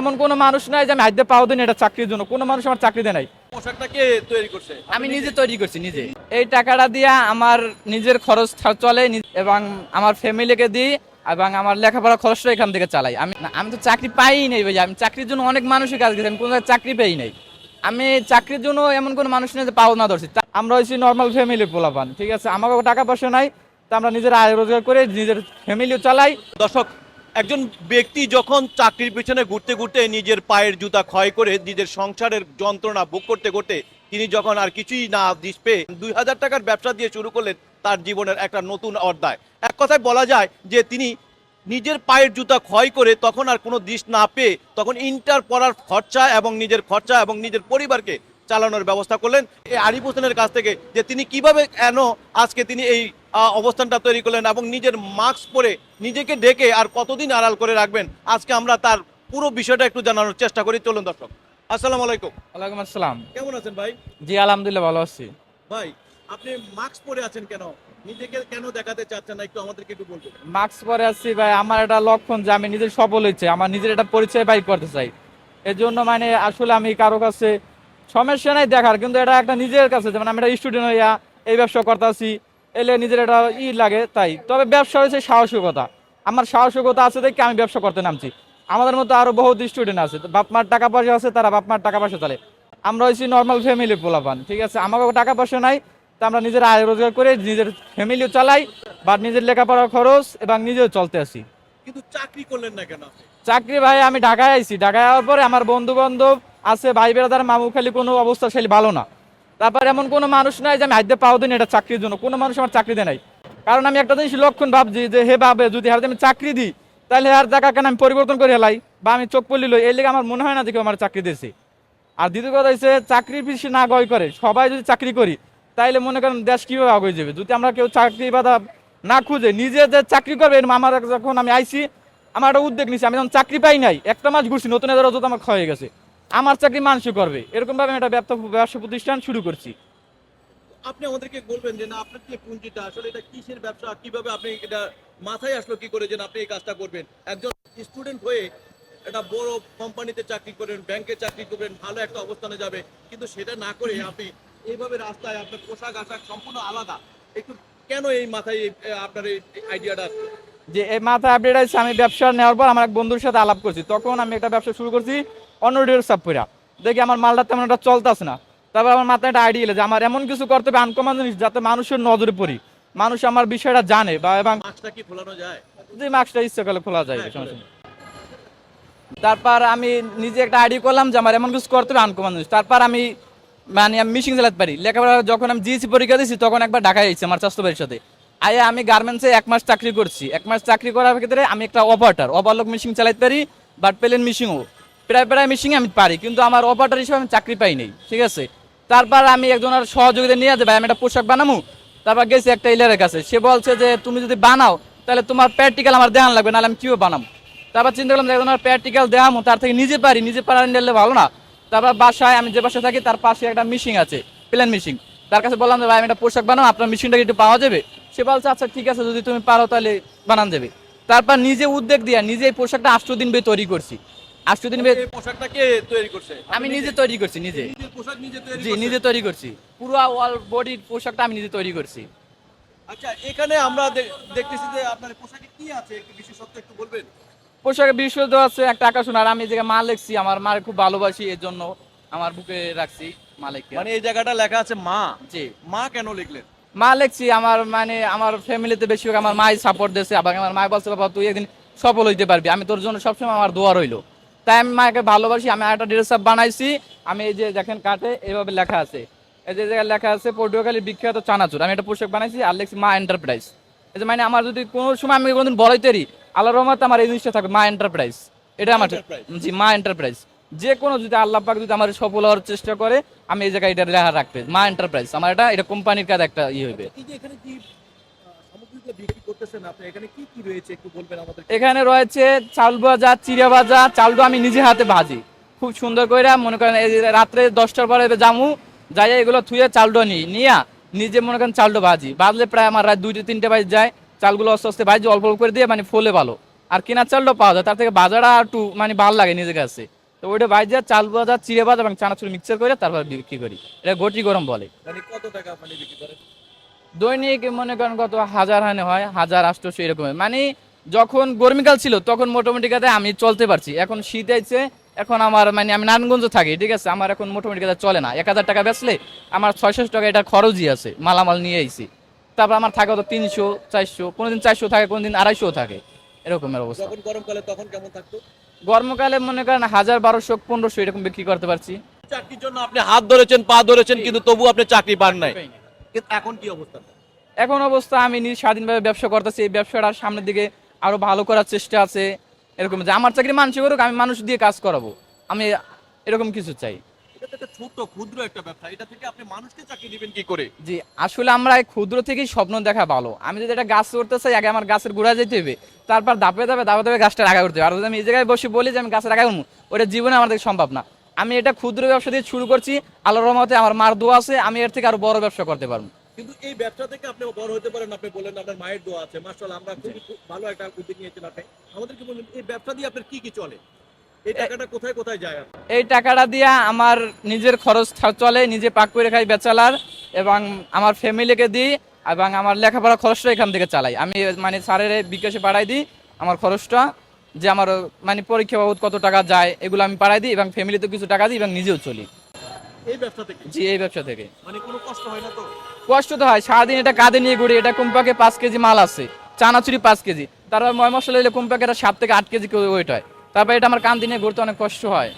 এমন কোনো মানুষ নাই যে আমি হাইতে পাও দিন এটা চাকরির জন্য। কোনো মানুষ আমার চাকরি দেয় নাই। পোশাকটা তৈরি করছে? আমি নিজে তৈরি করছি নিজে। এই টাকাটা দিয়া আমার নিজের খরচ চলে এবং আমার ফ্যামিলিকে দিই এবং আমার লেখাপড়া খরচটা এখান থেকে চালাই। আমি আমি তো চাকরি পাই নাই ভাই। আমি চাকরির জন্য অনেক মানুষই কাজ করেছি আমি কোনো চাকরি পাই নাই। আমি চাকরির জন্য এমন কোনো মানুষ নেই যে পাও না ধরছি। আমরা হচ্ছি নর্মাল ফ্যামিলি পোলাপান ঠিক আছে? আমাকেও টাকা পয়সা নাই তা আমরা নিজের আয় রোজগার করে নিজের ফ্যামিলিও চালাই। দর্শক একজন ব্যক্তি যখন চাকরির পিছনে ঘুরতে ঘুরতে নিজের পায়ের জুতা ক্ষয় করে নিজের সংসারের যন্ত্রণা ভোগ করতে করতে তিনি যখন আর কিছুই না দিস পেয়ে দুই হাজার টাকার ব্যবসা দিয়ে শুরু করলেন তার জীবনের একটা নতুন অধ্যায়। এক কথায় বলা যায় যে তিনি নিজের পায়ের জুতা ক্ষয় করে তখন আর কোনো দিশ না পেয়ে তখন ইন্টার পড়ার খরচা এবং নিজের খরচা এবং নিজের পরিবারকে চালানোর ব্যবস্থা করলেন। এই আরিফ হোসেনের কাছ থেকে যে তিনি কীভাবে কেন আজকে তিনি এই অবস্থানটা তৈরি করলেন এবং নিজের মাস্ক পরে নিজেকে ডেকে আর কতদিন আড়াল করে রাখবেন আজকে আমরা তার পুরো বিষয়টা একটু জানানোর চেষ্টা করি। চলুন দর্শক। আসসালামু আলাইকুম। ওয়ালাইকুম আসসালাম। কেমন আছেন ভাই? জি আলহামদুলিল্লাহ ভালো আছি। ভাই আপনি মাস্ক পরে আছেন কেন? নিজেকে কেন দেখাতে চাচ্ছেন না? একটু আমাদেরকে একটু বলবেন। মাস্ক পরে আছি ভাই আমার একটা লক্ষণ যে আমি নিজের সফল হয়েছে আমার নিজের একটা পরিচয় বাই করতে চাই। এর জন্য মানে আসলে আমি কারও কাছে সমস্যা নাই দেখার কিন্তু এটা একটা নিজের কাছে যেমন আমি একটা স্টুডেন্ট হইয়া এই ব্যবসা করতেছি এলে নিজের একটা ই লাগে তাই। তবে ব্যবসা হয়েছে সাহসিকতা। আমার সাহসিকতা আছে দেখে আমি ব্যবসা করতে নামছি। আমাদের মতো আরও বহুত স্টুডেন্ট আছে। বাপ মার টাকা পয়সা আছে তারা বাপ মার টাকা পয়সা চলে। আমরা হয়েছি নর্মাল ফ্যামিলি পোলাপান ঠিক আছে? আমাকেও টাকা পয়সা নাই তা আমরা নিজের আয় রোজগার করে নিজের ফ্যামিলিও চালাই বা নিজের লেখাপড়ার খরচ এবং নিজেও চলতে আসি কিন্তু চাকরি করলেন না কেন চাকরি ভাই আমি ঢাকায় আইছি। ঢাকায় যাওয়ার পরে আমার বন্ধু বান্ধব আছে ভাই বেড়াদার মামু খালি কোনো অবস্থা খালি ভালো না। তারপর এমন কোনো মানুষ নাই যে আমি হাইতে পাও দিন এটা চাকরির জন্য। কোনো মানুষ আমার চাকরি দেয় নাই। কারণ আমি একটা জিনিস লক্ষণ ভাবছি যে হে ভাবে যদি হাতে আমি চাকরি দিই, তাহলে আর জায়গা কেন আমি পরিবর্তন করে হেলাই? বা আমি চোখ পড়লি এই লেগে আমার মনে হয় না যে কেউ আমার চাকরি দিয়েছে। আর দ্বিতীয় কথা হচ্ছে চাকরির পিছিয়ে না গয় করে। সবাই যদি চাকরি করি, তাইলে মনে করেন দেশ কীভাবে আগে যাবে? যদি আমরা কেউ চাকরি বাধা না খুঁজে, নিজে যে চাকরি করবে আমার যখন আমি আইছি, আমার একটা উদ্যোগ নিছি, আমি যখন চাকরি পাই নাই, একটা মাস ঘুরছি, নতুন এদের অযথা আমার ক্ষয় হয়ে গেছে। আমার চাকরি মানুষই করবে। এরকম ভাবে একটা ব্যবসা প্রতিষ্ঠান শুরু করছি। আপনি আমাদেরকে বলবেন যে, না, আপনার যে পুঁজিটা আসলে এটা কিসের ব্যবসা? কীভাবে আপনি এটা মাথায় আসলো কি করে যে আপনি এই কাজটা করবেন? একজন স্টুডেন্ট হয়ে একটা বড় কোম্পানিতে চাকরি করবেন ব্যাংকে চাকরি করবেন, ভালো একটা অবস্থানে যাবে। কিন্তু সেটা না করে আপনি এইভাবে রাস্তায় আপনার পোশাক আশাক সম্পূর্ণ আলাদা। একটু কেন এই মাথায় আপনার এই আইডিয়াটা আসলো? যে এই মাথা আপডেট আছে আমি ব্যবসা নেওয়ার পর আমার এক বন্ধুর সাথে আলাপ করছি। তখন আমি একটা ব্যবসা শুরু করছি অন্য ডের সাপুরা দেখি আমার মালটা তেমন একটা চলতেছে না। তারপর আমার মাথায় একটা আইডিয়া এলো যে আমার এমন কিছু করতে হবে আনকমন জিনিস যাতে মানুষের নজরে পড়ি। মানুষ আমার বিষয়টা জানে বা এবং কি খোলানো যায়? যে মাস্কটা ইচ্ছে করলে খোলা যায় সমস্যা তারপর আমি নিজে একটা আইডি করলাম যে আমার এমন কিছু করতে হবে আনকমন জিনিস। তারপর আমি মানে আমি মিশিং চালাতে পারি। লেখাপড়া যখন আমি জিএসি পরীক্ষা দিয়েছি তখন একবার ঢাকায় এসেছি আমার স্বাস্থ্য বাড়ির সাথে। আয়া আমি গার্মেন্টসে এক মাস চাকরি করছি। এক মাস চাকরি করার ক্ষেত্রে আমি একটা অপারেটার ওভারলোক মেশিন চালাতে পারি বাট প্লেন মেশিনও প্রায় প্রায় মেশিন আমি পারি, কিন্তু আমার অপারেটার হিসেবে আমি চাকরি পাই নাই, ঠিক আছে? তারপর আমি একজনের সহযোগিতা নিয়ে যে, ভাই, আমি একটা পোশাক বানাবো তারপর গেছি একটা ইলারের কাছে। সে বলছে যে, তুমি যদি বানাও, তাহলে তোমার প্র্যাকটিক্যাল আমার দেখান লাগবে, নাহলে আমি কীভাবে বানাবো তারপর চিন্তা করলাম যে একজনের প্র্যাকটিক্যাল দেখামো তার থেকে নিজে পারি, নিজে পারার নিলে ভালো না। তারপর বাসায় আমি যে বাসায় থাকি, তার পাশে একটা মিশিং আছে প্লেন মিশিং তার কাছে বললাম যে, ভাই, আমি একটা পোশাক বানাবো আপনার মেশিনটা একটু পাওয়া যাবে? সে বলছে আচ্ছা ঠিক আছে যদি তুমি পারো তাহলে বানান দেবে তারপর নিজে উদ্যোগ দিয়া নিজে এই পোশাকটা আষ্ট দিন বে তৈরি করছি। আষ্ট দিন বে পোশাকটা কে তৈরি করছে? আমি নিজে তৈরি করছি নিজে। পোশাক নিজে তৈরি জি নিজে তৈরি করছি। পুরো অল বডির পোশাকটা আমি নিজে তৈরি করছি। আচ্ছা এখানে আমরা দেখতেছি যে আপনার পোশাকে কি আছে? একটু বিশেষত্ব একটু বলবেন। পোশাকে বিশুদ্ধ আছে একটা আকাশ আর আমি যে মা লিখছি আমার মার খুব ভালোবাসি এর জন্য আমার বুকে রাখছি মা মালিককে মানে এই জায়গাটা লেখা আছে মা। জি। মা কেন লিখলেন? মা লেখছি আমার মানে আমার ফ্যামিলিতে বেশিরভাগ আমার মাই সাপোর্ট দিয়েছে আবার আমার মা বলছে বাবা তুই একদিন সফল হইতে পারবি। আমি তোর জন্য সবসময় আমার দোয়া রইল। তাই আমি মাকে ভালোবাসি আমি একটা ড্রেস আপ বানাইছি। আমি এই যে দেখেন কাটে এভাবে লেখা আছে। এই যে জায়গায় লেখা আছে পটুয়াখালী বিখ্যাত চানাচুর। আমি একটা পোশাক বানাইছি আর লিখছি মা এন্টারপ্রাইজ এই যে মানে আমার যদি কোনো সময় আমি কোনোদিন বড়াইতেরি আল্লাহ রহমত আমার এই জিনিসটা থাকবে মা এন্টারপ্রাইজ এটা আমার জি মা এন্টারপ্রাইজ যে কোনো যদি আল্লাহ পাক যদি আমার সফল হওয়ার চেষ্টা করে আমি এই জায়গায় এটা লেখা রাখবে মা এন্টারপ্রাইজ আমার এটা এটা কোম্পানির কাজ একটা ই হইবে। এখানে রয়েছে চাউল ভাজা চিড়া ভাজা চাউলটা আমি নিজে হাতে ভাজি। খুব সুন্দর করে মনে করেন এই রাত্রে দশটার পরে জামু যাই এগুলো থুয়ে চালটা নিই নিয়া নিজে মনে করেন চালটা ভাজি। বাজলে প্রায় আমার রাত দুইটা তিনটে বাজে যায় চালগুলো আস্তে আস্তে ভাজি অল্প অল্প করে দিয়ে মানে ফলে ভালো। আর কেনার চালটাও পাওয়া যায় তার থেকে বাজারটা একটু মানে ভালো লাগে নিজের কাছে। তো ওইটা বাইজা চাল বাজার চিড়ে বাজার এবং চানাচুর মিক্সার করে তারপর বিক্রি করি। এটা গটি গরম বলে। মানে কত টাকা বিক্রি করেন? দৈনিক মনে করেন কত? হাজার হানে হয় হাজার আটশোশো এরকম মানে যখন গরমকাল ছিল তখন মোটামুটি কাতে আমি চলতে পারছি। এখন শীত আইছে এখন আমার মানে আমি নারায়ণগঞ্জ থাকি ঠিক আছে? আমার এখন মোটামুটি কাতে চলে না। এক হাজার টাকা বেচলে আমার ছয়শো টাকা এটা খরচই আছে মালামাল নিয়ে আইছি। তারপর আমার থাকে তো তিনশো চারশো কোনোদিন চারশো থাকে কোনোদিন আড়াইশো থাকে। এরকমের অবস্থা। গরমকালে তখন কেমন থাকতো? গরমকালে মনে করেন হাজার বারোশো পনেরোশো এরকম বিক্রি করতে পারছি। চাকরির জন্য আপনি হাত ধরেছেন পা ধরেছেন কিন্তু তবু আপনি চাকরি পান নাই। এখন কি অবস্থা? এখন অবস্থা আমি নিজ স্বাধীনভাবে ব্যবসা করতেছি এই ব্যবসাটার সামনের দিকে আরও ভালো করার চেষ্টা আছে এরকম যে আমার চাকরি মানুষ করুক আমি মানুষ দিয়ে কাজ করাবো আমি এরকম কিছু চাই। এটা তো একটা ছোট ক্ষুদ্র একটা ব্যবসা। এটা থেকে আপনি মানুষকে চাকরি দিবেন কি করে? জি আসলে আমরা এই ক্ষুদ্র থেকেই স্বপ্ন দেখা ভালো। আমি যদি একটা গাছ করতে চাই আগে আমার গাছের গোড়া যেতে হবে। তারপর দাপে দাপে দাপে দাপে গাছটা আগা করতে হবে। আর যদি আমি এই জায়গায় বসে বলি যে আমি গাছের আগা করব ওটা জীবনে আমাদের সম্ভব না। আমি এটা ক্ষুদ্র ব্যবসা দিয়ে শুরু করছি। আল্লাহর রহমতে আমার মার দোয়া আছে আমি এর থেকে আরও বড় ব্যবসা করতে পারব। কিন্তু এই ব্যবসা থেকে আপনি বড় হতে পারেন। আপনি বললেন আপনার মায়ের দোয়া আছে। মাশাআল্লাহ আমরা খুব ভালো একটা উদ্যোগ নিয়েছেন আপনি। আমাদেরকে বলুন এই ব্যবসা দিয়ে আপনার কি কি চলে? এই টাকাটা দিয়া আমার নিজের খরচ চলে নিজে পাক করে খাই বেচালার এবং আমার ফ্যামিলিকে দিই এবং আমার লেখাপড়া খরচটা এখান থেকে চালাই। আমি মানে স্যারের বিকাশে পাঠাই দিই আমার খরচটা যে আমার মানে পরীক্ষা বাবদ কত টাকা যায় এগুলো আমি পাঠাই দিই এবং ফ্যামিলিতে কিছু টাকা দিই এবং নিজেও চলি। জি এই ব্যবসা থেকে। মানে কষ্ট তো? হয় সারাদিন এটা কাঁধে নিয়ে ঘুরি এটা কুম্পাকে পাঁচ কেজি মাল আছে চানাচুরি পাঁচ কেজি। তারপর ময় মশলা দিলে কুম্পাকে এটা সাত থেকে আট কেজি ওয়েট হয়। তারপর এটা আমার কান দিনে ঘুরতে অনেক কষ্ট হয়।